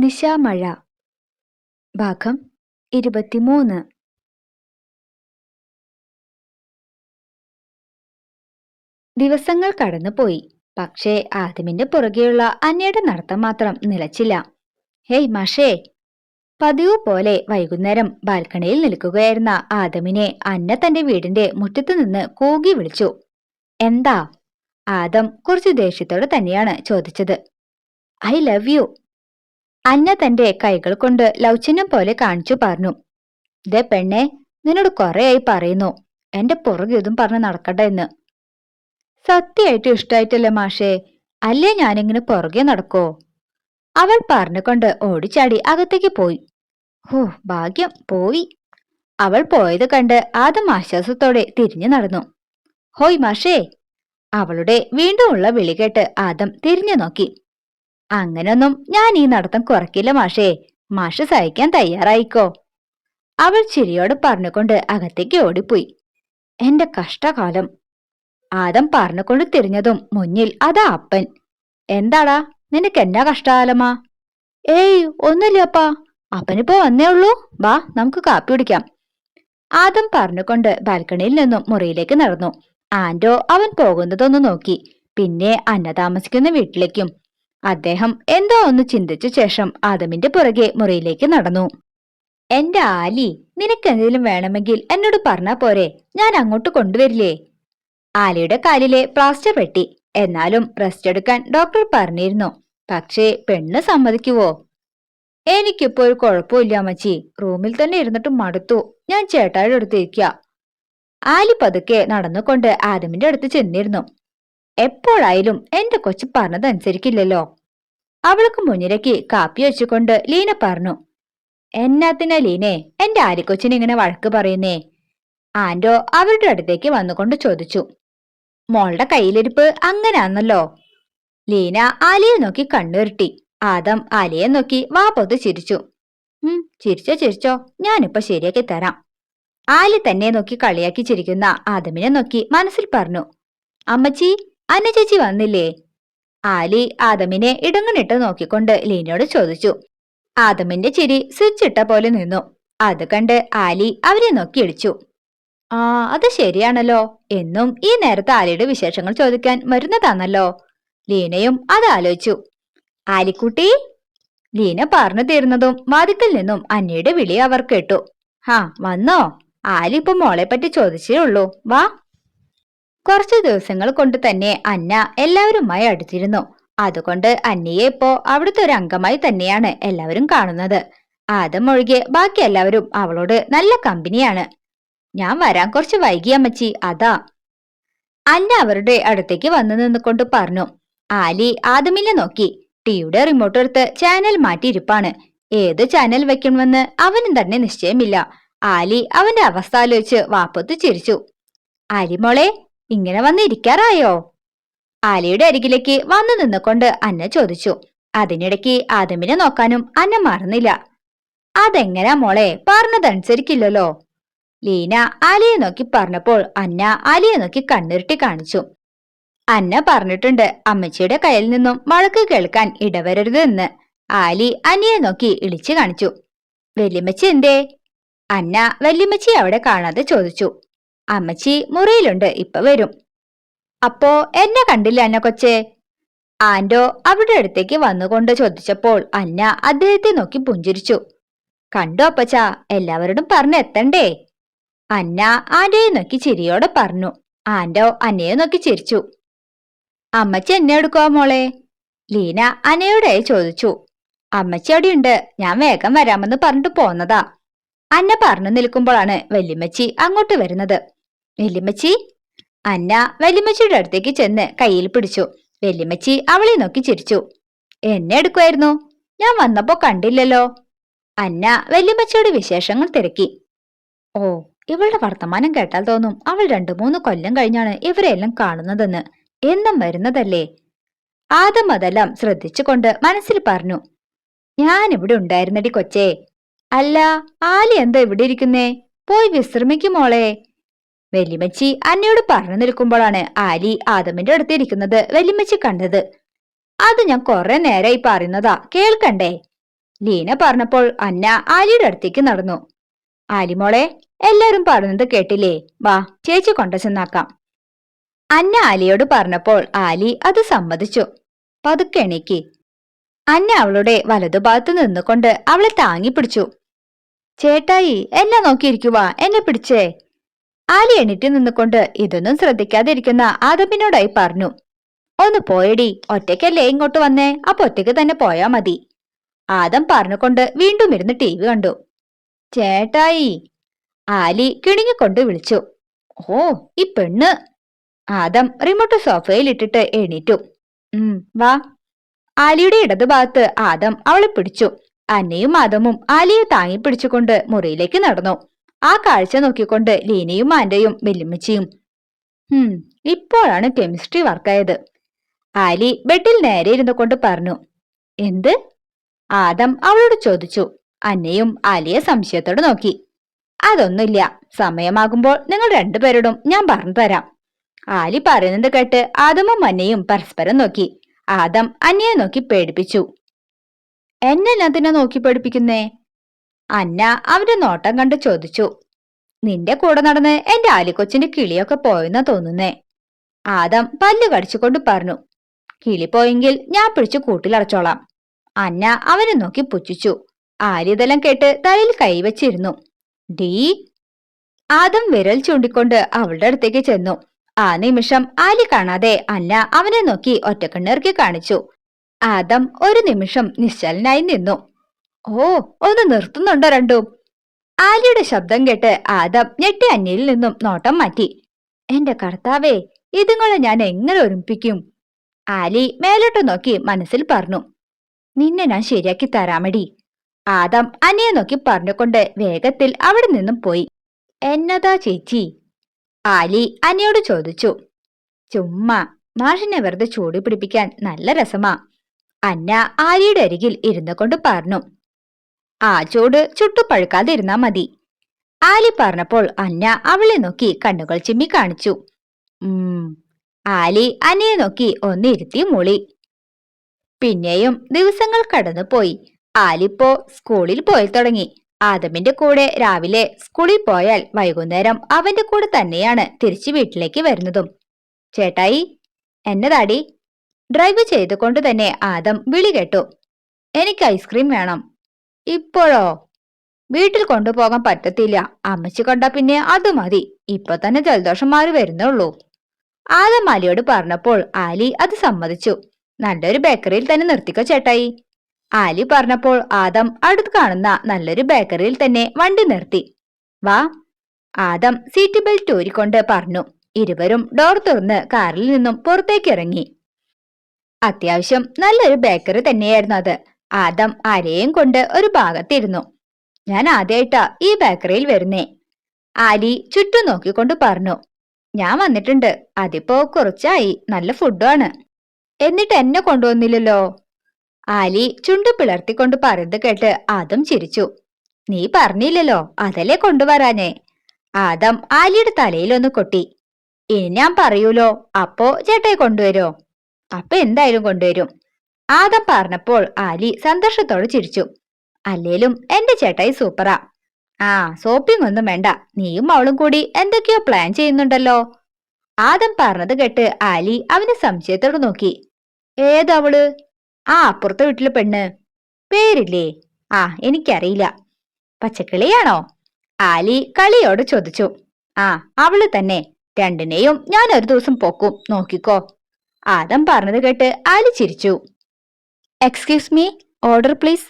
നിശാമഴ. ഭാഗം ഇരുപത്തിമൂന്ന്. ദിവസങ്ങൾ കടന്നുപോയി. പക്ഷേ ആദിമിന്റെ പുറകെയുള്ള അന്നയുടെ നടത്തം മാത്രം നിലച്ചില്ല. ഹേയ് മാഷേ. പതിവ് പോലെ വൈകുന്നേരം ബാൽക്കണിയിൽ നിൽക്കുകയായിരുന്ന ആദമിനെ അന്ന തന്റെ വീടിന്റെ മുറ്റത്തു നിന്ന് കൂകി വിളിച്ചു. എന്താ? ആദം കുറച്ച് ദേഷ്യത്തോടെ തന്നെയാണ് ചോദിച്ചത്. I love you. അന്ന തന്റെ കൈകൾ കൊണ്ട് ലൗചിന്യം പോലെ കാണിച്ചു പറഞ്ഞു. ദേ പെണ്ണെ നിന്നോട് കുറേയായി പറയുന്നു. എന്റെ പുറകെ ഇതും പറഞ്ഞ് നടക്കട്ടെ എന്ന്. സത്യമായിട്ട് ഇഷ്ടായിട്ടല്ലേ മാഷേ അല്ലേ ഞാനിങ്ങനെ പുറകെ നടക്കോ? അവൾ പറഞ്ഞുകൊണ്ട് ഓടിച്ചാടി അകത്തേക്ക് പോയി. ഹോ ഭാഗ്യം പോയി. അവൾ പോയത് കണ്ട് ആദം ആശ്വാസത്തോടെ തിരിഞ്ഞു നടന്നു. ഹോയ് മാഷേ. അവളുടെ വീണ്ടും ഉള്ള വിളി കേട്ട് ആദം തിരിഞ്ഞു നോക്കി. അങ്ങനൊന്നും ഞാൻ ഈ നടത്തം കുറക്കില്ല മാഷേ. മാഷ് സഹിക്കാൻ തയ്യാറായിക്കോ? അവൾ ചിരിയോട് പറഞ്ഞുകൊണ്ട് അകത്തേക്ക് ഓടിപ്പോയി. എന്റെ കഷ്ടകാലം. ആദം പറഞ്ഞുകൊണ്ട് തിരിഞ്ഞതും മുന്നിൽ അതാ അപ്പൻ. എന്താടാ നിനക്ക് എന്നാ കഷ്ടകാലമാ? ഏയ് ഒന്നുമില്ലപ്പാ. അപ്പനിപ്പോ വന്നേ ഉള്ളൂ. വാ നമുക്ക് കാപ്പി കുടിക്കാം. ആദം പറഞ്ഞുകൊണ്ട് ബാൽക്കണിയിൽ നിന്നും മുറിയിലേക്ക് നടന്നു. ആൻഡോ അവൻ പോകുന്നതൊന്ന് നോക്കി. പിന്നെ അന്ന താമസിക്കുന്ന വീട്ടിലേക്കും അദ്ദേഹം എന്തോ ഒന്ന് ചിന്തിച്ച ശേഷം ആദമിന്റെ പുറകെ മുറിയിലേക്ക് നടന്നു. എന്റെ ആലി നിനക്ക് എന്തെങ്കിലും വേണമെങ്കിൽ എന്നോട് പറഞ്ഞാ പോരെ? ഞാൻ അങ്ങോട്ട് കൊണ്ടുവരില്ലേ? ആലിയുടെ കാലിലെ പ്ലാസ്റ്റർ വെട്ടി. എന്നാലും റെസ്റ്റ് എടുക്കാൻ ഡോക്ടർ പറഞ്ഞിരുന്നു. പക്ഷേ പെണ്ണ് സമ്മതിക്കുവോ? എനിക്കിപ്പോ ഒരു കുഴപ്പമില്ല അമ്മച്ചി. റൂമിൽ തന്നെ ഇരുന്നിട്ട് മടുത്തു. ഞാൻ ചേട്ടായുടെ അടുത്ത് ആലി പതുക്കെ നടന്നുകൊണ്ട് ആദമിന്റെ അടുത്ത് ചെന്നിരുന്നു. എപ്പോഴായാലും എന്റെ കൊച്ചു പറഞ്ഞതനുസരിക്കില്ലല്ലോ. അവൾക്ക് മുന്നിലേക്ക് കാപ്പി വെച്ചുകൊണ്ട് ലീന പറഞ്ഞു എന്നാത്തിനാ ലീനെ? എന്റെ ആലിക്കൊച്ചിനെ ഇങ്ങനെ വഴക്ക് പറയുന്നേ? ആൻഡോ അവരുടെ അടുത്തേക്ക് വന്നുകൊണ്ട് ചോദിച്ചു മോളുടെ കയ്യിലിരിപ്പ് അങ്ങനാന്നല്ലോ? ലീന ആലിയെ നോക്കി കണ്ണുരുട്ടി ആദം ആലിയെ നോക്കി വാ പൊത്ത് ചിരിച്ചു ഉം ചിരിച്ചോ ചിരിച്ചോ ഞാനിപ്പോ ശരിയാക്കി തരാം. ആലി തന്നെ നോക്കി കളിയാക്കി ചിരിക്കുന്ന ആദമിനെ നോക്കി മനസ്സിൽ പറഞ്ഞു അമ്മച്ചി അന്ന ചേച്ചി വന്നില്ലേ? ആലി ആദമിനെ ഇടങ്ങണിട്ട് നോക്കിക്കൊണ്ട് ലീനയോട് ചോദിച്ചു. ആദമിന്റെ ചിരി സ്വിച്ച് ഇട്ട പോലെ നിന്നു. അത് കണ്ട് ആലി അവരെ നോക്കി ഇടിച്ചു. ആ അത് ശരിയാണല്ലോ. എന്നും ഈ നേരത്തെ ആലിയുടെ വിശേഷങ്ങൾ ചോദിക്കാൻ വരുന്നതാണല്ലോ. ലീനയും അത് ആലോചിച്ചു. ആലിക്കുട്ടി? ലീന പറഞ്ഞു തീർന്നതും വാതിക്കൽ നിന്നും അന്നയുടെ വിളി അവർ കേട്ടു. ഹാ വന്നോ. ആലി ഇപ്പൊ മോളെ പറ്റി ചോദിച്ചേ ഉള്ളൂ. വാ. കുറച്ചു ദിവസങ്ങൾ കൊണ്ട് തന്നെ അന്ന എല്ലാവരുമായി അടുത്തിരുന്നു. അതുകൊണ്ട് അന്നയെ ഇപ്പോ അവിടുത്തെ ഒരു അംഗമായി തന്നെയാണ് എല്ലാവരും കാണുന്നത്. ആദം ഒഴികെ ബാക്കി എല്ലാവരും അവളോട് നല്ല കമ്പനിയാണ്. ഞാൻ വരാൻ കുറച്ച് വൈകി അമ്മച്ചി അതാ. അന്ന അവരുടെ അടുത്തേക്ക് വന്നു നിന്നുകൊണ്ട് പറഞ്ഞു ആലി ആദമിനെ നോക്കി. ടിയുടെ റിമോട്ട് എടുത്ത് ചാനൽ മാറ്റിയിരിപ്പാണ്. ഏത് ചാനൽ വെക്കണമെന്ന് അവനും തന്നെ നിശ്ചയമില്ല. ആലി അവന്റെ അവസ്ഥ ആലോചിച്ച് വാപ്പത്ത് ചിരിച്ചു. ആലിമോളെ ഇങ്ങനെ വന്ന് ഇരിക്കാറായോ ആലിയുടെ അരികിലേക്ക് വന്നു നിന്നുകൊണ്ട് അന്ന ചോദിച്ചു. അതിനിടയ്ക്ക് ആദമിനെ നോക്കാനും അന്ന മറന്നില്ല. അതെങ്ങനാ മോളെ പറഞ്ഞതനുസരിക്കില്ലല്ലോ. ലീന ആലിയെ നോക്കി പറഞ്ഞപ്പോൾ അന്ന ആലിയെ നോക്കി കണ്ണുരുട്ടി കാണിച്ചു. അന്ന പറഞ്ഞിട്ടുണ്ട് അമ്മച്ചിയുടെ കയ്യിൽ നിന്നും വഴക്ക് കേൾക്കാൻ ഇടവരരുത് എന്ന് ആലി അന്നയെ നോക്കി ഇളിച്ചു കാണിച്ചു. വെല്ലിമച്ചി എന്തേ? അന്ന വെല്ലിമച്ചി അവിടെ കാണാതെ ചോദിച്ചു. അമ്മച്ചി മുറിയിലുണ്ട് ഇപ്പൊ വരും. അപ്പോ എന്നെ കണ്ടില്ല അന്ന കൊച്ചേ? ആൻഡോ അവിടെ അടുത്തേക്ക് വന്നുകൊണ്ട് ചോദിച്ചപ്പോൾ അന്ന അദ്ദേഹത്തെ നോക്കി പുഞ്ചിരിച്ചു. കണ്ടോ അപ്പച്ച എല്ലാവരോടും പറഞ്ഞു എത്തണ്ടേ? അന്ന ആൻഡോയെ നോക്കി ചിരിയോടെ പറഞ്ഞു. ആൻഡോ അന്നയെ നോക്കി ചിരിച്ചു. അമ്മച്ചി എന്നെ എടുക്കുവാ മോളെ? ലീന അനയോടെ ചോദിച്ചു. അമ്മച്ചി അവിടെയുണ്ട് ഞാൻ വേഗം വരാമെന്ന് പറഞ്ഞിട്ട് പോന്നതാ. അന്ന പറഞ്ഞു നിൽക്കുമ്പോഴാണ് വല്യമ്മച്ചി അങ്ങോട്ട് വരുന്നത്. വല്യമ്മച്ചി അന്ന വെല്ലിമച്ചിയുടെ അടുത്തേക്ക് ചെന്ന് കയ്യിൽ പിടിച്ചു. വെല്ലിമച്ചി അവളെ നോക്കി ചിരിച്ചു. എന്നെ എടുക്കുമായിരുന്നു ഞാൻ വന്നപ്പോ കണ്ടില്ലല്ലോ. അന്ന വെല്ലിമച്ചിയുടെ വിശേഷങ്ങൾ തിരക്കി. ഓ ഇവളുടെ വർത്തമാനം കേട്ടാൽ തോന്നും അവൾ രണ്ടു മൂന്ന് കൊല്ലം കഴിഞ്ഞാണ് ഇവരെല്ലാം കാണുന്നതെന്ന്. എന്നും വരുന്നതല്ലേ? ആദം അതെല്ലാം ശ്രദ്ധിച്ചുകൊണ്ട് മനസ്സിൽ പറഞ്ഞു. ഞാൻ ഇവിടെ ഉണ്ടായിരുന്നടി കൊച്ചേ. അല്ല ആലി എന്താ ഇവിടെ ഇരിക്കുന്നേ? പോയി വിശ്രമിക്കും മോളെ. വെല്ലിമച്ചി അന്നയോട് പറഞ്ഞു നിൽക്കുമ്പോഴാണ് ആലി ആദമിന്റെ അടുത്ത് ഇരിക്കുന്നത് വെല്ലിമച്ചി കണ്ടത്. അത് ഞാൻ കുറെ നേരമായി പറയുന്നതാ കേൾക്കണ്ടേ? ലീന പറഞ്ഞപ്പോൾ അന്ന ആലിയുടെ അടുത്തേക്ക് നടന്നു. ആലിമോളെ എല്ലാരും പറഞ്ഞത് കേട്ടില്ലേ? വാ ചേച്ചി കൊണ്ടുചെന്നാക്കാം അന്ന ആലിയോട് പറഞ്ഞപ്പോൾ ആലി അത് സമ്മതിച്ചു. പതുക്കെ എണീക്ക്. അന്ന അവളുടെ വലതുഭാഗത്ത് നിന്നുകൊണ്ട് അവളെ താങ്ങി പിടിച്ചു. ചേട്ടായി എന്നെ നോക്കിയിരിക്കുവാ എന്നെ പിടിച്ചേ? ആലി എണീറ്റ് നിന്നുകൊണ്ട് ഇതൊന്നും ശ്രദ്ധിക്കാതിരിക്കുന്ന ആദമിനോടായി പറഞ്ഞു ഒന്ന് പോയടി ഒറ്റയ്ക്കല്ലേ ഇങ്ങോട്ട് വന്നേ? അപ്പൊ ഒറ്റയ്ക്ക് തന്നെ പോയാ മതി. ആദം പറഞ്ഞുകൊണ്ട് വീണ്ടും ഇരുന്ന് ടി വി കണ്ടു. ചേട്ടായി ആലി കിണിങ്ങിക്കൊണ്ട് വിളിച്ചു. ഓ ഈ പെണ്ണ്. ആദം റിമോട്ട് സോഫയിൽ ഇട്ടിട്ട് എണീറ്റു. ഉം വാ. ആലിയുടെ ഇടതുഭാഗത്ത് ആദം അവളെ പിടിച്ചു. അന്നയും ആദമും ആലിയെ താങ്ങി പിടിച്ചുകൊണ്ട് മുറിയിലേക്ക് നടന്നു. ആ കാഴ്ച നോക്കിക്കൊണ്ട് ലീനയും ആന്റയും വെല്ലുമിച്ചിയും ഹും ഇപ്പോഴാണ് കെമിസ്ട്രി വർക്കായത്. ആലി ബെഡിൽ നേരെ ഇരുന്നു കൊണ്ട് പറഞ്ഞു. എന്ത്? ആദം അവളോട് ചോദിച്ചു. അന്നയും ആലിയെ സംശയത്തോടെ നോക്കി. അതൊന്നുമില്ല. സമയമാകുമ്പോൾ നിങ്ങൾ രണ്ടുപേരോടും ഞാൻ പറഞ്ഞു തരാം. ആലി പറയുന്നത് കേട്ട് ആദമും അന്നയും പരസ്പരം നോക്കി. ആദം അന്നയെ നോക്കി പേടിപ്പിച്ചു. എന്നെ അതിനെ നോക്കി പേടിപ്പിക്കുന്നേ? അന്ന അവന്റെ നോട്ടം കണ്ട് ചോദിച്ചു. നിന്റെ കൂടെ നടന്ന് എന്റെ ആലിക്കൊച്ചിന്റെ കിളിയൊക്കെ പോയെന്നാ തോന്നുന്നേ? ആദം പല്ല് കടിച്ചുകൊണ്ട് പറഞ്ഞു. കിളി പോയെങ്കിൽ ഞാൻ പിടിച്ചു കൂട്ടിലടച്ചോളാം അന്ന അവനെ നോക്കി പുച്ഛിച്ചു. ആര്യതെല്ലാം കേട്ട് തലയിൽ കൈവച്ചിരുന്നു ഡീ? ആദം വിരൽ ചൂണ്ടിക്കൊണ്ട് അവളുടെ അടുത്തേക്ക് ചെന്നു. ആ നിമിഷം ആലി കാണാതെ അന്ന അവനെ നോക്കി ഒറ്റക്കണ്ണിറക്കി കാണിച്ചു. ആദം ഒരു നിമിഷം നിശ്ചലനായി നിന്നു. ഓ ഒന്ന് നിർത്തുന്നുണ്ടോ രണ്ടും? ആലിയുടെ ശബ്ദം കേട്ട് ആദം ഞെട്ടി അന്യയിൽ നിന്നും നോട്ടം മാറ്റി. എന്റെ കർത്താവേ ഇതുങ്ങളെ ഞാൻ എങ്ങനെ ഒരുമിപ്പിക്കും? ആലി മേലോട്ട് നോക്കി മനസ്സിൽ പറഞ്ഞു. നിന്നെ ഞാൻ ശരിയാക്കി തരാമടി. ആദം അനിയെ നോക്കി പറഞ്ഞുകൊണ്ട് വേഗത്തിൽ അവിടെ നിന്നും പോയി. എന്നതാ ചേച്ചി? ആലി അനിയോട് ചോദിച്ചു. ചുമ്മാ മാഷിനെ വെറുതെ ചൂടി പിടിപ്പിക്കാൻ നല്ല രസമാ. അന്ന ആലിയുടെ അരികിൽ ഇരുന്നു കൊണ്ട് പറഞ്ഞു. ആ ചൂട് ചുട്ടുപഴുക്കാതിരുന്നാ മതി. ആലി പറഞ്ഞപ്പോൾ അന്ന അവളെ നോക്കി കണ്ണുകൾ ചിമ്മി കാണിച്ചു. ഉം ആലി അന്നയെ നോക്കി ഒന്നിരുത്തി മൂളി. പിന്നെയും ദിവസങ്ങൾ കടന്നുപോയി. ആലിപ്പോ സ്കൂളിൽ പോയി തുടങ്ങി. ആദമിന്റെ കൂടെ രാവിലെ സ്കൂളിൽ പോയാൽ വൈകുന്നേരം അവന്റെ കൂടെ തന്നെയാണ് തിരിച്ചു വീട്ടിലേക്ക് വരുന്നതും. ചേട്ടായി എന്നതാടി? ഡ്രൈവ് ചെയ്തുകൊണ്ട് തന്നെ ആദം വിളി കേട്ടു. എനിക്ക് ഐസ്ക്രീം വേണം. ഇപ്പോഴോ? വീട്ടിൽ കൊണ്ടുപോകാൻ പറ്റത്തില്ല. അമ്മച്ചി കണ്ട പിന്നെ അത് മതി. ഇപ്പൊ തന്നെ ജലദോഷം മാറി വരുന്നുള്ളൂ. ആദം ആലിയോട് പറഞ്ഞപ്പോൾ ആലി അത് സമ്മതിച്ചു. നല്ലൊരു ബേക്കറിയിൽ തന്നെ നിർത്തിക്കോ ചേട്ടായി. ആലി പറഞ്ഞപ്പോൾ ആദം അടുത്ത് കാണുന്ന നല്ലൊരു ബേക്കറിയിൽ തന്നെ വണ്ടി നിർത്തി. വാ. ആദം സീറ്റ് ബെൽറ്റ് ഊരിക്കൊണ്ട് പറഞ്ഞു. ഇരുവരും ഡോർ തുറന്ന് കാറിൽ നിന്നും പുറത്തേക്ക് ഇറങ്ങി. അത്യാവശ്യം നല്ലൊരു ബേക്കറി തന്നെയായിരുന്നു അത്. ആദം ആരെയും കൊണ്ട് ഒരു ഭാഗത്തിരുന്നു. ഞാൻ ആദ്യമായിട്ടാ ഈ ബേക്കറിയിൽ വരുന്നേ. ആലി ചുറ്റും നോക്കിക്കൊണ്ട് പറഞ്ഞു ഞാൻ വന്നിട്ടുണ്ട്. അതിപ്പോ കുറച്ചായി. നല്ല ഫുഡാണ്. എന്നിട്ട് എന്നെ കൊണ്ടുവന്നില്ലല്ലോ? ആലി ചുണ്ടു പിളർത്തിക്കൊണ്ട് പറയുന്നത് കേട്ട് ആദം ചിരിച്ചു. നീ പറഞ്ഞില്ലല്ലോ. അതല്ലേ കൊണ്ടുവരാനേ ആദം ആലിയുടെ തലയിലൊന്ന് കൊട്ടി. ഇനി ഞാൻ പറയൂലോ. അപ്പോ ചേട്ടയെ കൊണ്ടുവരോ? അപ്പൊ എന്തായാലും കൊണ്ടുവരും. ആദം പറഞ്ഞപ്പോൾ ആലി സന്തോഷത്തോടെ ചിരിച്ചു. അല്ലേലും എന്റെ ചേട്ടായി സൂപ്പറാ. ആ സോപ്പിംഗ് ഒന്നും വേണ്ട. നീയും അവളും കൂടി എന്തൊക്കെയോ പ്ലാൻ ചെയ്യുന്നുണ്ടല്ലോ. ആദം പറഞ്ഞത് കേട്ട് ആലി അവനെ സംശയത്തോട് നോക്കി. ഏതവൾ ആ അപ്പുറത്തെ വീട്ടിലെ പെണ്ണ്. പേരില്ലേ? ആ എനിക്കറിയില്ല. പച്ചക്കിളിയാണോ? ആലി കളിയോട് ചോദിച്ചു. ആ അവൾ തന്നെ. രണ്ടിനെയും ഞാൻ ഒരു ദിവസം പൊക്കും. നോക്കിക്കോ. ആദം പറഞ്ഞത് കേട്ട് ആലി ചിരിച്ചു. Excuse me order please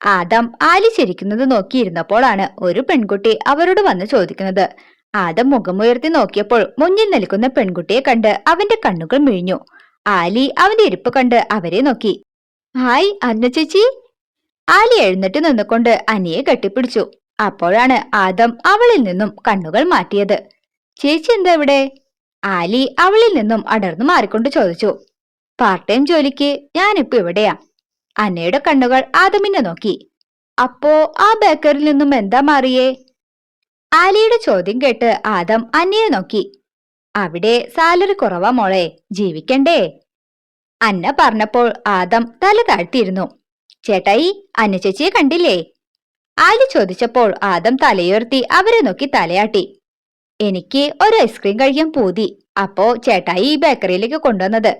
Adam Ali ചിരിക്കുന്നത് നോക്കിയിരുന്നപ്പോഴാണ് ഒരു പെൺകുട്ടി അവരോട് വന്ന് ചോദിക്കുന്നത്. ആദം മുഖമുയർത്തി നോക്കിയപ്പോൾ മുന്നിൽ നിൽക്കുന്ന പെൺകുട്ടിയെ കണ്ട് അവന്റെ കണ്ണുകൾ മിഴിഞ്ഞു. ആലി അവന്റെ ഇരിപ്പ് കണ്ട് അവരെ നോക്കി. ഹായ് അന്ന ചേച്ചി. ആലി എഴുന്നേറ്റ് നിന്നുകൊണ്ട് അനിയെ കെട്ടിപ്പിടിച്ചു. അപ്പോഴാണ് ആദം അവളിൽ നിന്നും കണ്ണുകൾ മാറ്റിയത്. ചേച്ചി എന്താ ഇവിടെ? ആലി അവളിൽ നിന്നും അടർന്നു മാറിക്കൊണ്ട് ചോദിച്ചു. പാർട്ട് ടൈം ജോലിക്ക് ഞാനിപ്പോ ഇവിടെയാ. അന്നയുടെ കണ്ണുകൾ ആദമിനെ നോക്കി. അപ്പോ ആ ബേക്കറിൽ നിന്നും എന്താ മാറിയേ? ആലിയുടെ ചോദ്യം കേട്ട് ആദം അന്നയെ നോക്കി. അവിടെ സാലറി കുറവാ മോളെ ജീവിക്കണ്ടേ? അന്ന പറഞ്ഞപ്പോൾ ആദം തല താഴ്ത്തിയിരുന്നു. ചേട്ടായി അന്ന ചേച്ചിയെ കണ്ടില്ലേ? ആലി ചോദിച്ചപ്പോൾ ആദം തലയുയർത്തി അവരെ നോക്കി തലയാട്ടി. എനിക്ക് ഒരു ഐസ്ക്രീം കഴിക്കാൻ പൂതി. അപ്പോ ചേട്ടായി ഈ ബേക്കറിയിലേക്ക് കൊണ്ടുവന്നത്.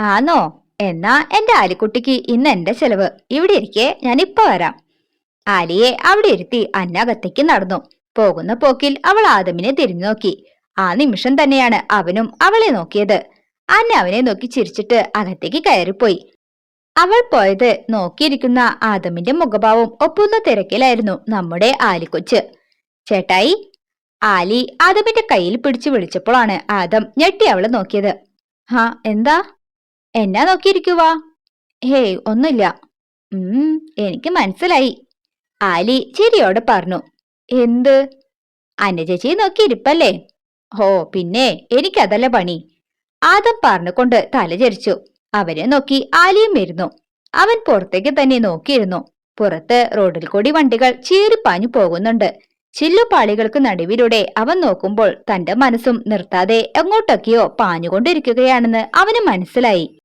ആന്നോ? എന്നാ എന്റെ ആലിക്കുട്ടിക്ക് ഇന്ന് എന്റെ ചെലവ്. ഇവിടെ ഇരിക്കെ ഞാൻ ഇപ്പൊ വരാം. ആലിയെ അവിടെ ഇരുത്തി അന്നകത്തേക്ക് നടന്നു. പോകുന്ന പോക്കിൽ അവൾ ആദമിനെ തിരിഞ്ഞു നോക്കി. ആ നിമിഷം തന്നെയാണ് അവനും അവളെ നോക്കിയത്. അന്ന അവനെ നോക്കി ചിരിച്ചിട്ട് അകത്തേക്ക് കയറിപ്പോയി. അവൾ പോയത് നോക്കിയിരിക്കുന്ന ആദമിന്റെ മുഖഭാവം ഒപ്പുന്ന തിരക്കിലായിരുന്നു നമ്മുടെ ആലിക്കൊച്ച്. ചേട്ടായി ആലി ആദമിന്റെ കയ്യിൽ പിടിച്ചു വിളിച്ചപ്പോഴാണ് ആദം ഞെട്ടി അവളെ നോക്കിയത്. ഹാ എന്താ? എന്നാ നോക്കിയിരിക്കുവാ? ഹേയ് ഒന്നുമില്ല. ഉം എനിക്ക് മനസ്സിലായി. ആലി ചിരിയോടെ പറഞ്ഞു. എന്ത്? അന്നചേച്ചിയെ നോക്കിയിരിപ്പല്ലേ? ഹോ പിന്നെ എനിക്കതല്ല പണി. ആദം പറഞ്ഞുകൊണ്ട് തലചരിച്ചു അവനെ നോക്കി ആലിയും വരുന്നു. അവൻ പുറത്തേക്ക് തന്നെ നോക്കിയിരുന്നു. പുറത്ത് റോഡിൽ കൂടി വണ്ടികൾ ചീറിപ്പാഞ്ഞു പോകുന്നുണ്ട്. ചില്ലുപാളികൾക്ക് നടുവിലൂടെ അവൻ നോക്കുമ്പോൾ തന്റെ മനസ്സും നിർത്താതെ എങ്ങോട്ടൊക്കെയോ പാഞ്ഞുകൊണ്ടിരിക്കുകയാണെന്ന് അവന് മനസ്സിലായി.